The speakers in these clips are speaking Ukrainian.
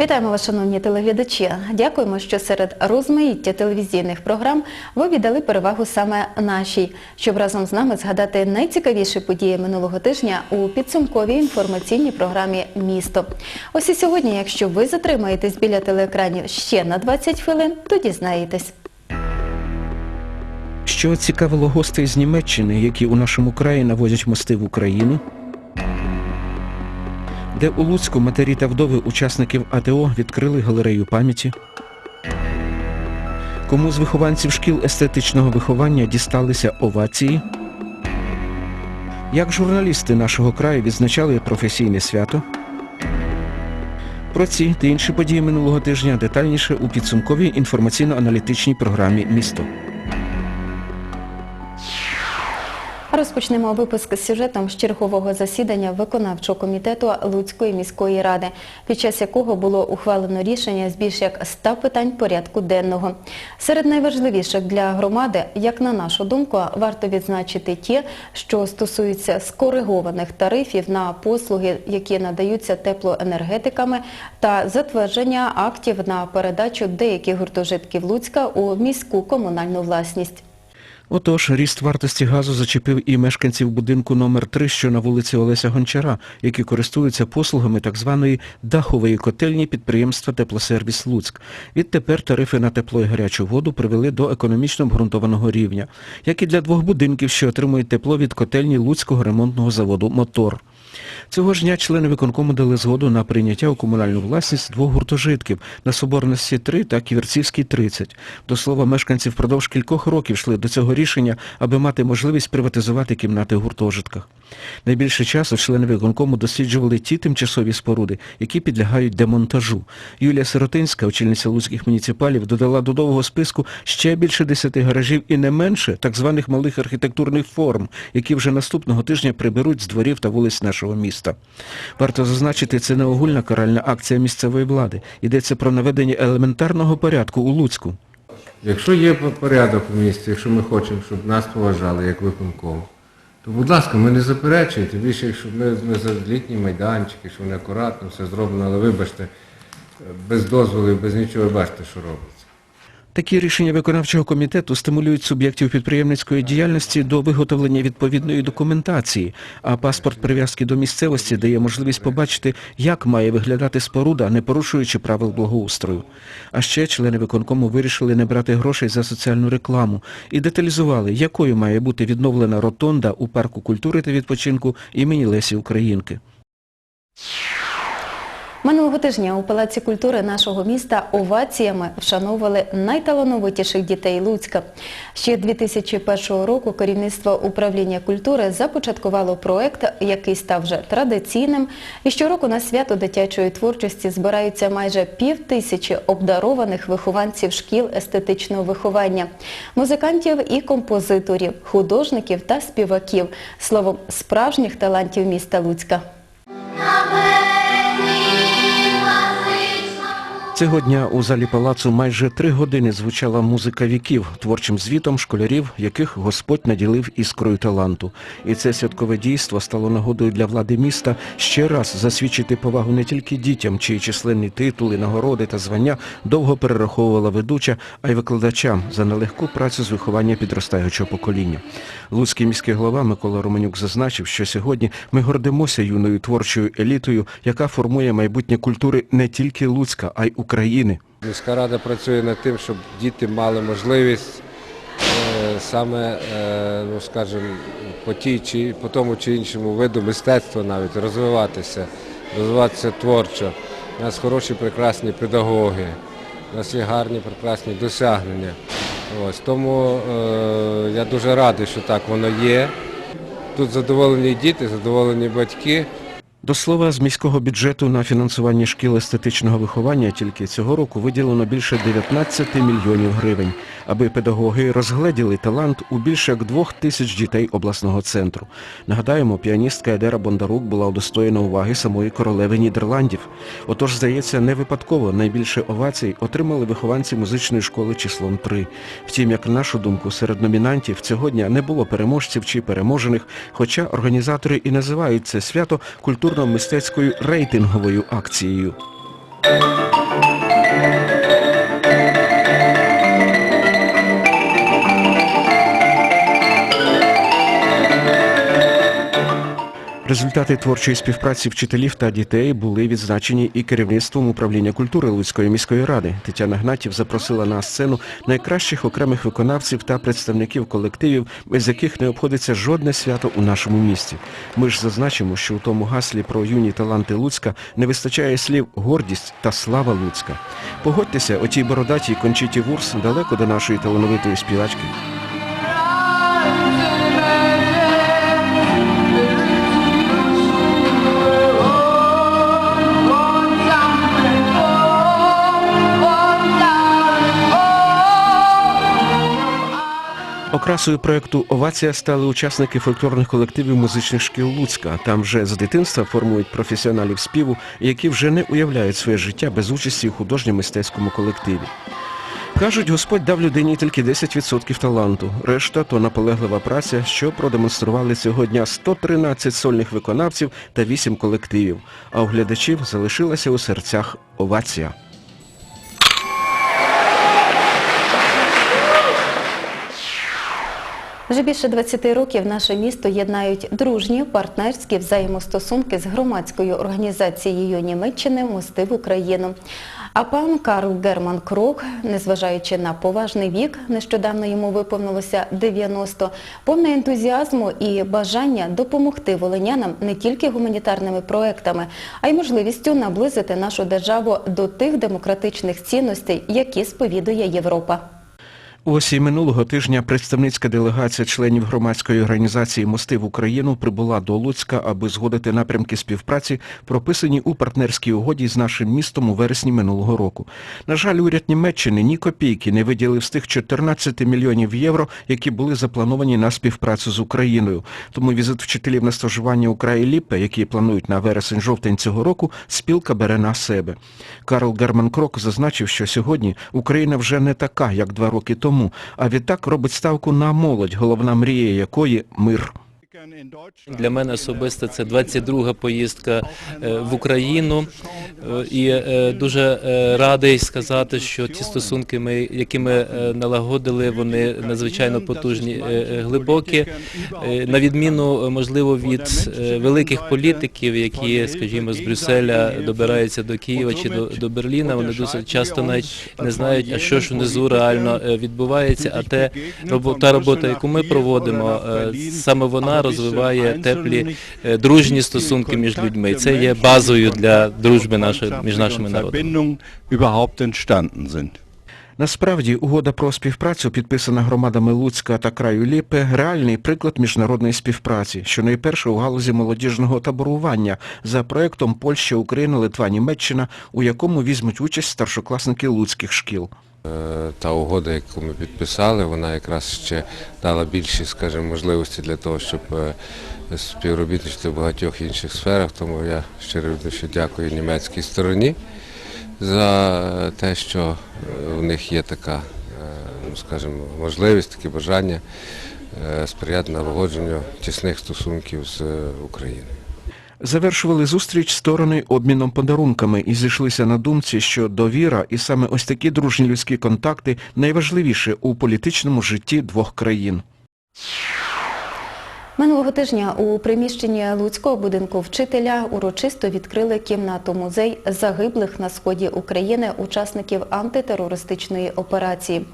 Вітаємо вас, шановні телеглядачі. Дякуємо, що серед розмаїття телевізійних програм ви віддали перевагу саме нашій, щоб разом з нами згадати найцікавіші події минулого тижня у підсумковій інформаційній програмі Місто. Ось і сьогодні, якщо ви затримаєтесь біля телеекранів ще на 20 хвилин, то дізнаєтесь. Що цікавило гостей з Німеччини, які у нашому краї наводять мости в Україну? Де у Луцьку матері та вдови учасників АТО відкрили галерею пам'яті? Кому з вихованців шкіл естетичного виховання дісталися овації? Як журналісти нашого краю відзначали професійне свято? Про ці та інші події минулого тижня детальніше у підсумковій інформаційно-аналітичній програмі Місто. Розпочнемо випуск з сюжетом з чергового засідання виконавчого комітету Луцької міської ради, під час якого було ухвалено рішення з більш як 100 питань порядку денного. Серед найважливіших для громади, як на нашу думку, варто відзначити ті, що стосуються скоригованих тарифів на послуги, які надаються теплоенергетиками, та затвердження актів на передачу деяких гуртожитків Луцька у міську комунальну власність. Отож, ріст вартості газу зачепив і мешканців будинку номер 3 що на вулиці Олеся Гончара, які користуються послугами так званої дахової котельні підприємства Теплосервіс Луцьк. Відтепер тарифи на тепло і гарячу воду привели до економічно обґрунтованого рівня, як і для двох будинків, що отримують тепло від котельні Луцького ремонтного заводу «Мотор». Цього ж дня члени виконкому дали згоду на прийняття у комунальну власність двох гуртожитків на Соборності 3 та Ківерцівській 30. До слова, мешканці впродовж кількох років йшли до цього рішення, аби мати можливість приватизувати кімнати в гуртожитках. Найбільше часу члени виконкому досліджували ті тимчасові споруди, які підлягають демонтажу. Юлія Сиротинська, очільниця луцьких муніципалів, додала до довгого списку ще більше десяти гаражів і не менше так званих малих архітектурних форм, які вже наступного тижня приберуть з дворів та вулиць нашого міста. Варто зазначити, це не огульна каральна акція місцевої влади. Йдеться про наведення елементарного порядку у Луцьку. Якщо є порядок у місті, якщо ми хочемо, щоб нас поважали як виконком, то будь ласка, ми не заперечуємо, тим більше, якщо ми, ми за літні майданчики, що вони акуратно, все зроблено, але вибачте, без дозволу, без нічого, бачите, що робиться. Такі рішення виконавчого комітету стимулюють суб'єктів підприємницької діяльності до виготовлення відповідної документації, а паспорт прив'язки до місцевості дає можливість побачити, як має виглядати споруда, не порушуючи правил благоустрою. А ще члени виконкому вирішили не брати грошей за соціальну рекламу і деталізували, якою має бути відновлена ротонда у парку культури та відпочинку імені Лесі Українки. Минулого тижня у Палаці культури нашого міста оваціями вшановували найталановитіших дітей Луцька. Ще 2001 року керівництво управління культури започаткувало проект, який став вже традиційним. І щороку на свято дитячої творчості збираються майже пів тисячі обдарованих вихованців шкіл естетичного виховання, музикантів і композиторів, художників та співаків. Словом, справжніх талантів міста Луцька. Цього дня у залі палацу майже три години звучала музика віків, творчим звітом школярів, яких Господь наділив іскрою таланту. І це святкове дійство стало нагодою для влади міста ще раз засвідчити повагу не тільки дітям, чиї численні титули, нагороди та звання довго перераховувала ведуча, а й викладачам за нелегку працю з виховання підростаючого покоління. Луцький міський голова Микола Романюк зазначив, що сьогодні ми гордимося юною творчою елітою, яка формує майбутнє культури не тільки Луцька, а й України. Міська рада працює над тим, щоб діти мали можливість е, саме, е, ну скажімо, по тій чи по тому чи іншому виду мистецтва навіть розвиватися, розвиватися творчо. У нас хороші, прекрасні педагоги, у нас є гарні, прекрасні досягнення. Ось, тому е, я дуже радий, що так воно є. Тут задоволені діти, задоволені батьки. До слова, з міського бюджету на фінансування шкіл естетичного виховання тільки цього року виділено більше 19 мільйонів гривень, аби педагоги розгледіли талант у більше як двох тисяч дітей обласного центру. Нагадаємо, піаністка Едера Бондарук була удостоєна уваги самої королеви Нідерландів. Отож, здається, не випадково найбільше овацій отримали вихованці музичної школи числом 3. Втім, як на нашу думку, серед номінантів цього дня не було переможців чи переможених, хоча організатори і називають це свято культурно-мистецькою рейтинговою акцією. Результати творчої співпраці вчителів та дітей були відзначені і керівництвом управління культури Луцької міської ради. Тетяна Гнатів запросила на сцену найкращих окремих виконавців та представників колективів, без яких не обходиться жодне свято у нашому місті. Ми ж зазначимо, що у тому гаслі про юні таланти Луцька не вистачає слів гордість та слава Луцька. Погодьтеся, отій бородатій кончиті Вурс далеко до нашої талановитої співачки. Окрасою проекту Овація стали учасники фольклорних колективів музичних шкіл Луцька. Там вже з дитинства формують професіоналів співу, які вже не уявляють своє життя без участі у художньо-мистецькому колективі. Кажуть, Господь дав людині тільки 10% таланту. Решта то наполеглива праця, що продемонстрували цього дня 113 сольних виконавців та 8 колективів. А у глядачів залишилася у серцях овація. Вже більше 20 років наше місто єднають дружні партнерські взаємостосунки з громадською організацією Німеччини «Мости в Україну. А пан Карл Герман Крок, незважаючи на поважний вік, нещодавно йому виповнилося 90, повний ентузіазму і бажання допомогти волинянам не тільки гуманітарними проектами, а й можливістю наблизити нашу державу до тих демократичних цінностей, які сповідує Європа. У осі минулого тижня представницька делегація членів громадської організації «Мости в Україну» прибула до Луцька, аби згодити напрямки співпраці, прописані у партнерській угоді з нашим містом у вересні минулого року. На жаль, уряд Німеччини ні копійки не виділив з тих 14 мільйонів євро, які були заплановані на співпрацю з Україною. Тому візит вчителів на стажування у краї Ліпе, які планують на вересень-жовтень цього року, спілка бере на себе. Карл Герман Крок зазначив, що сьогодні Україна вже не така, як два роки тому, а відтак робить ставку на молодь, головна мрія якої – мир. Для мене особисто це 22-га поїздка е, в Україну, Е, і е, дуже радий сказати, що ті стосунки, які ми налагодили, вони надзвичайно потужні, глибокі, на відміну, можливо, від великих політиків, які, скажімо, з Брюсселя добираються до Києва чи до, Берліна. Вони досить часто навіть не знають, а що ж внизу реально відбувається. А та робота, яку ми проводимо, саме вона розвиває теплі е, дружні стосунки між людьми. Це є базою для дружби нашої між нашими народами. Насправді, угода про співпрацю, підписана громадами Луцька та краю Ліпе, реальний приклад міжнародної співпраці, що найперше у галузі молодіжного таборування за проектом Польща, Україна, Литва, Німеччина, у якому візьмуть участь старшокласники луцьких шкіл. Е, Та угода, яку ми підписали, вона якраз ще дала більші, скажімо, можливості для того, щоб е, співробітничати в багатьох інших сферах. Тому я щиро від дякую німецькій стороні за те, що е, у них є така, е, ну, скажімо, можливість, таке бажання е, сприяти налагодженню тісних стосунків з е, Україною. Завершували зустріч сторони обміном подарунками і зійшлися на думці, що довіра і саме ось такі дружні людські контакти найважливіше у політичному житті двох країн. Минулого тижня у приміщенні Луцького будинку вчителя урочисто відкрили кімнату-музей загиблих на сході України учасників антитерористичної операції.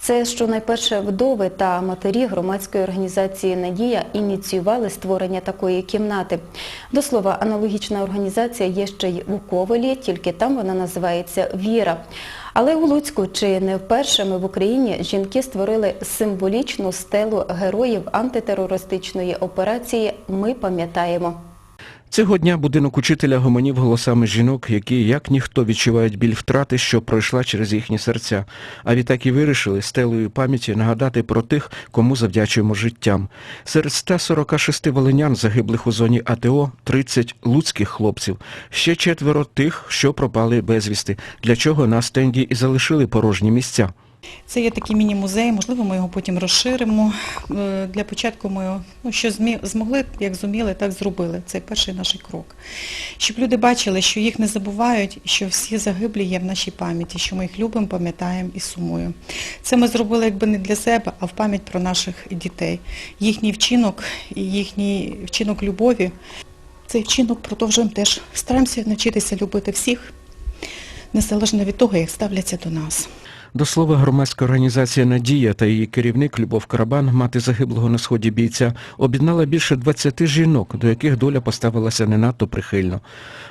Це щонайперше вдови та матері громадської організації «Надія» ініціювали створення такої кімнати. До слова, аналогічна організація є ще й у Ковелі, тільки там вона називається «Віра». Але у Луцьку чи не впершими в Україні жінки створили символічну стелу героїв антитерористичної операції «Ми пам'ятаємо». Цього дня будинок учителя гомонів голосами жінок, які як ніхто відчувають біль втрати, що пройшла через їхні серця. А відтак і вирішили стелею пам'яті нагадати про тих, кому завдячуємо життям. Серед 146 волинян, загиблих у зоні АТО, 30 луцьких хлопців. Ще четверо тих, що пропали безвісти, для чого на стенді і залишили порожні місця. Це є такий міні-музей, можливо, ми його потім розширимо. Е, Для початку ми ну, що змогли, як зуміли, так зробили. Це перший наш крок. Щоб люди бачили, що їх не забувають, що всі загиблі є в нашій пам'яті, що ми їх любимо, пам'ятаємо і сумуємо. Це ми зробили якби не для себе, а в пам'ять про наших дітей. Їхній вчинок і їхній вчинок любові. Цей вчинок продовжуємо теж. Стараємося навчитися любити всіх, незалежно від того, як ставляться до нас. До слова, громадська організація Надія та її керівник Любов Карабан, мати загиблого на сході бійця, об'єднала більше 20 жінок, до яких доля поставилася не надто прихильно.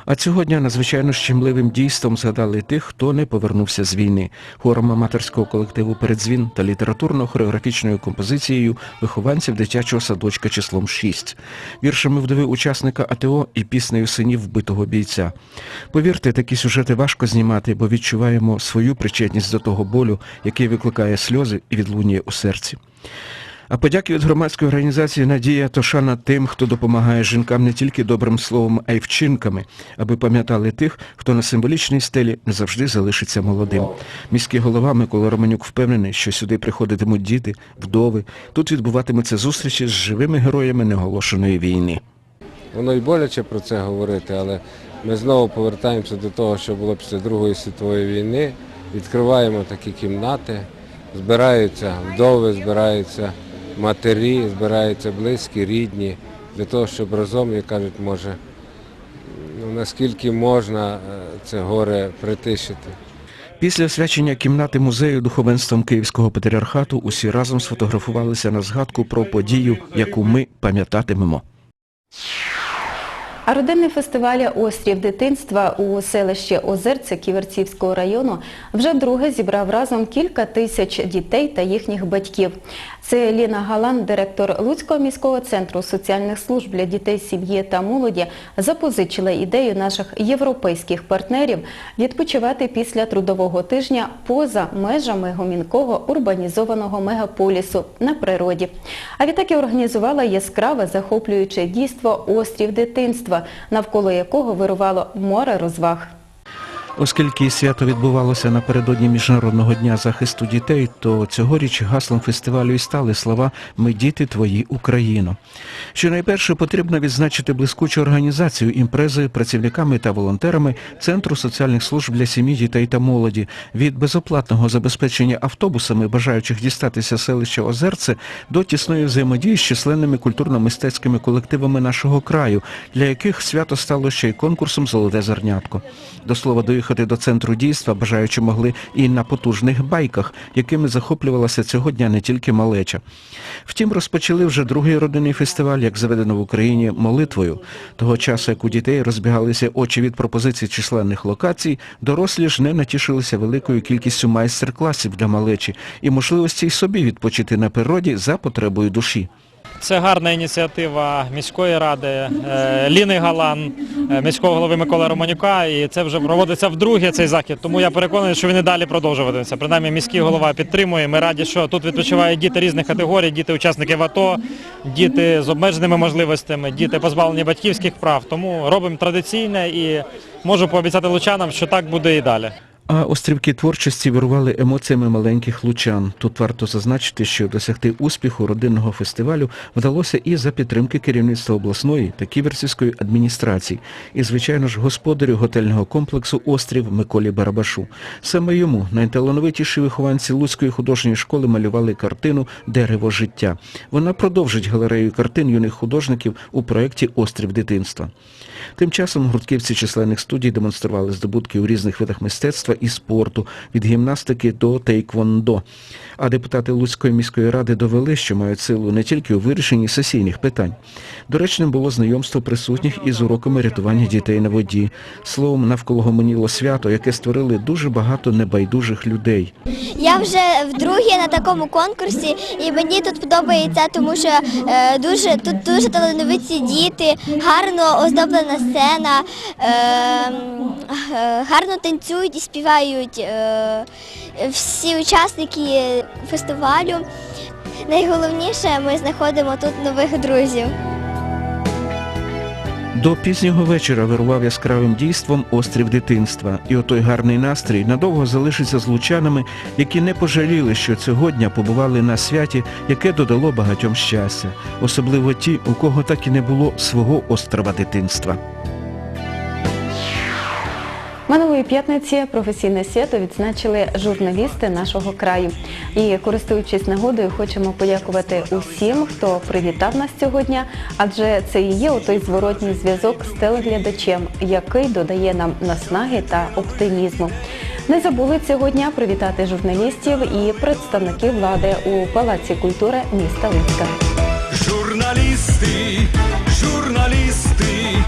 А цього дня надзвичайно щемливим дійством згадали тих, хто не повернувся з війни, хором аматорського колективу «Передзвін» та літературно-хореографічною композицією вихованців дитячого садочка числом 6, віршами вдови учасника АТО і піснею синів вбитого бійця. Повірте, такі сюжети важко знімати, бо відчуваємо свою причетність до того болю, який викликає сльози і відлунює у серці. А подяки від громадської організації Надія то шана тим, хто допомагає жінкам не тільки добрим словом, а й вчинками, аби пам'ятали тих, хто на символічній стелі не завжди залишиться молодим. Міський голова Микола Романюк впевнений, що сюди приходитимуть діти, вдови. Тут відбуватимуться зустрічі з живими героями неоголошеної війни. Воно й боляче про це говорити, але ми знову повертаємося до того, що було після Другої світової війни. Відкриваємо такі кімнати, збираються вдови, збираються матері, збираються близькі, рідні, для того, щоб разом, як кажуть, може, ну, наскільки можна е, це горе притишити. Після освячення кімнати музею духовенством Київського патріархату усі разом сфотографувалися на згадку про подію, яку ми пам'ятатимемо. А родинний фестиваль Острів дитинства у селищі Озерце Ківерцівського району вже вдруге зібрав разом кілька тисяч дітей та їхніх батьків. Це Ліна Галан, директор Луцького міського центру соціальних служб для дітей, сім'ї та молоді, запозичила ідею наших європейських партнерів відпочивати після трудового тижня поза межами гомінкого урбанізованого мегаполісу на природі. А відтак і організувала яскраве захоплююче дійство Острів дитинства, навколо якого вирувало море розваг. Оскільки свято відбувалося напередодні Міжнародного дня захисту дітей, то цьогоріч гаслом фестивалю і стали слова Ми діти твої Україно. Що найперше потрібно відзначити блискучу організацію імпрези працівниками та волонтерами Центру соціальних служб для сім'ї, дітей та молоді від безоплатного забезпечення автобусами бажаючих дістатися селища Озерце до тісної взаємодії з численними культурно-мистецькими колективами нашого краю, для яких свято стало ще й конкурсом Золоте зернятко. До слова, доїхати до центру дійства бажаючи могли і на потужних байках, якими захоплювалася цього дня не тільки малеча. Втім, розпочали вже другий родинний фестиваль, як заведено в Україні, молитвою. Того часу, як у дітей розбігалися очі від пропозицій численних локацій, дорослі ж не натішилися великою кількістю майстер-класів для малечі і можливості й собі відпочити на природі за потребою душі. Це гарна ініціатива міської ради е, Ліни Галан, е, міського голови Миколи Романюка, і це вже проводиться вдруге цей захід. Тому я переконаний, що він і далі продовжуватиметься. Принаймні міський голова підтримує. Ми раді, що тут відпочивають діти різних категорій, діти учасників АТО, діти з обмеженими можливостями, діти позбавлені батьківських прав. Тому робимо традиційне і можу пообіцяти лучанам, що так буде і далі. А острівки творчості вирували емоціями маленьких лучан. Тут варто зазначити, що досягти успіху родинного фестивалю вдалося і за підтримки керівництва обласної та ківерцівської адміністрації, і, звичайно ж, господарю готельного комплексу Острів Миколі Барабашу. Саме йому найталановитіші вихованці Луцької художньої школи малювали картину Дерево життя. Вона продовжить галерею картин юних художників у проєкті Острів дитинства. Тим часом гуртківці численних студій демонстрували здобутки у різних видах мистецтва і спорту, від гімнастики до тейквондо. А депутати Луцької міської ради довели, що мають силу не тільки у вирішенні сесійних питань. Доречним було знайомство присутніх із уроками рятування дітей на воді. Словом, навколо гомоніло свято, яке створили дуже багато небайдужих людей. Я вже вдруге на такому конкурсі, і мені тут подобається, тому що е, дуже тут дуже талановиті діти, гарно оздоблена сцена, е, е, гарно танцюють і співають е, всі учасники фестивалю. Найголовніше, ми знаходимо тут нових друзів. До пізнього вечора вирував яскравим дійством острів дитинства, і отой гарний настрій надовго залишиться з лучанами, які не пожаліли, що цього дня побували на святі, яке додало багатьом щастя, особливо ті, у кого так і не було свого острова дитинства. Минулої п'ятниці професійне свято відзначили журналісти нашого краю. І користуючись нагодою, хочемо подякувати усім, хто привітав нас цього дня, адже це і є той зворотній зв'язок з телеглядачем, який додає нам наснаги та оптимізму. Не забули цього дня привітати журналістів і представників влади у Палаці культури міста Луцька. Журналісти, журналісти,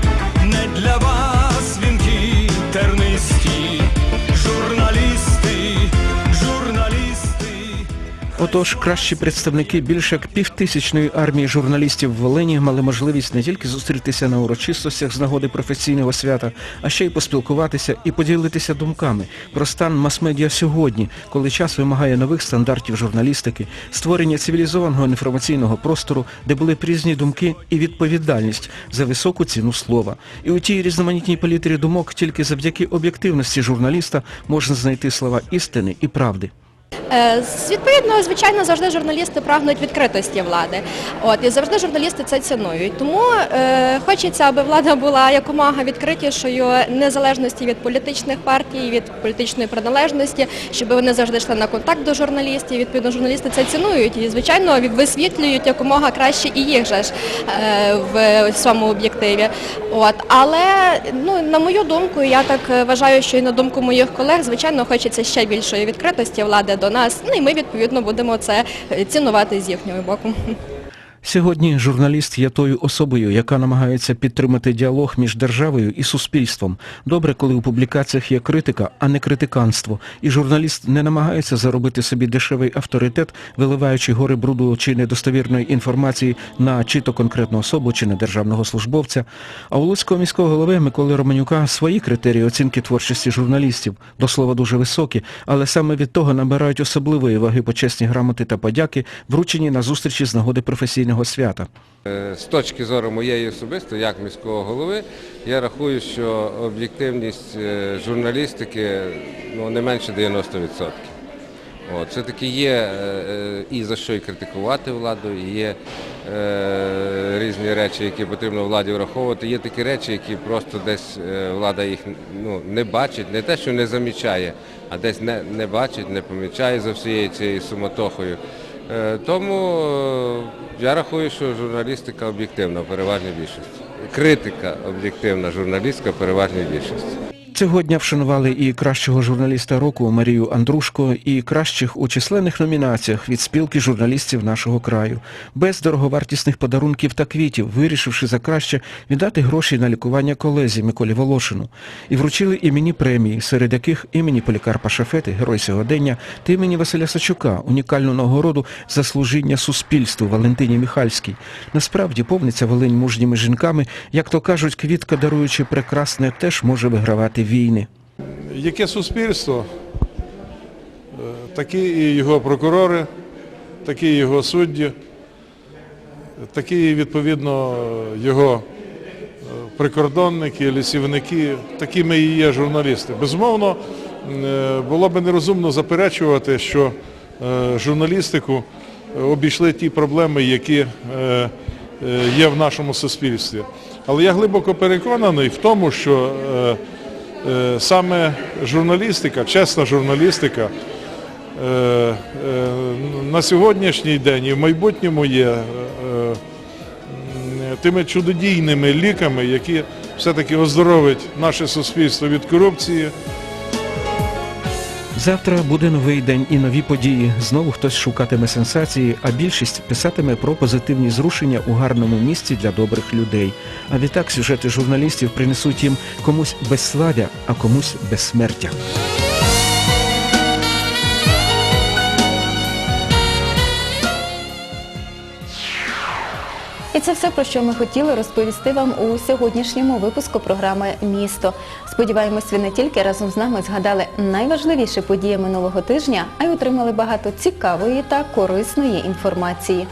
Отож, кращі представники більше як півтисячної армії журналістів в Волині мали можливість не тільки зустрітися на урочистостях з нагоди професійного свята, а ще й поспілкуватися і поділитися думками про стан мас-медіа сьогодні, коли час вимагає нових стандартів журналістики, створення цивілізованого інформаційного простору, де були прізні думки і відповідальність за високу ціну слова. І у тій різноманітній палітрі думок тільки завдяки об'єктивності журналіста можна знайти слова істини і правди. Е, Відповідно, звичайно, завжди журналісти прагнуть відкритості влади. От і завжди журналісти це цінують. Тому е, хочеться, аби влада була якомога відкритішою, незалежності від політичних партій, від політичної приналежності, щоб вони завжди йшли на контакт до журналістів. Відповідно, журналісти це цінують і, звичайно, висвітлюють якомога краще і їх же ж е, в цьому об'єктиві. От але ну на мою думку, я так е, вважаю, що і на думку моїх колег, звичайно, хочеться ще більшої відкритості влади до нас. Ну і ми відповідно будемо це е, цінувати з їхнього боку. Сьогодні журналіст є тою особою, яка намагається підтримати діалог між державою і суспільством. Добре, коли у публікаціях є критика, а не критиканство. І журналіст не намагається заробити собі дешевий авторитет, виливаючи гори бруду чи недостовірної інформації на чи то конкретну особу, чи на державного службовця. А у Луцького міського голови Миколи Романюка свої критерії оцінки творчості журналістів, до слова дуже високі, але саме від того набирають особливої ваги почесні грамоти та подяки, вручені на зустрічі з нагоди професійного свята. Е, З точки зору моєї особисто, як міського голови, я рахую, що об'єктивність е, журналістики ну, не менше 90%. От, все-таки є е, і за що і критикувати владу, і є різні речі, які потрібно владі враховувати. Є такі речі, які просто десь влада їх ну, не бачить, не те, що не замічає, а десь не, не бачить, не помічає за всією цією суматохою. Е, Тому е, я рахую, що журналістика об'єктивна в більшість. Критика об'єктивна журналістика переважна більшість. Цього дня вшанували і кращого журналіста року Марію Андрушко, і кращих у численних номінаціях від спілки журналістів нашого краю. Без дороговартісних подарунків та квітів, вирішивши за краще віддати гроші на лікування колезі Миколі Волошину. І вручили імені премії, серед яких імені Полікарпа Шафети, Герой сьогодення, та імені Василя Сачука, унікальну нагороду за служіння суспільству Валентині Міхальській. Насправді повниться Волинь мужніми жінками, як то кажуть, квітка, даруючи прекрасне, теж може вигравати війни. Яке суспільство, е, такі і його прокурори, такі і його судді, такі і, відповідно його е, прикордонники, лісівники, такими і є журналісти. Безумовно, е, було би нерозумно заперечувати, що журналістику обійшли ті проблеми, які є в нашому суспільстві. Але я глибоко переконаний в тому, що саме журналістика, чесна журналістика е, е, на сьогоднішній день і в майбутньому є е, тими чудодійними ліками, які все-таки оздоровить наше суспільство від корупції. Завтра буде новий день і нові події. Знову хтось шукатиме сенсації, а більшість писатиме про позитивні зрушення у гарному місці для добрих людей. А відтак сюжети журналістів принесуть їм комусь безславя, а комусь безсмертя. І це все, про що ми хотіли розповісти вам у сьогоднішньому випуску програми Місто. Сподіваємось, ви не тільки разом з нами згадали найважливіші події минулого тижня, а й отримали багато цікавої та корисної інформації.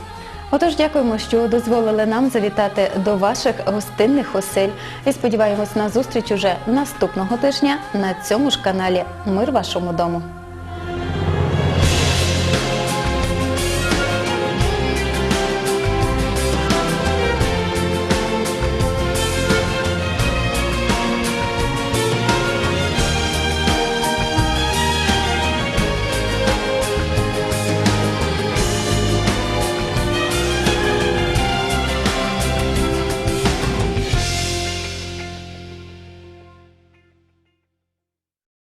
Отож, дякуємо, що дозволили нам завітати до ваших гостинних осель. І сподіваємось на зустріч уже наступного тижня на цьому ж каналі. Мир вашому дому.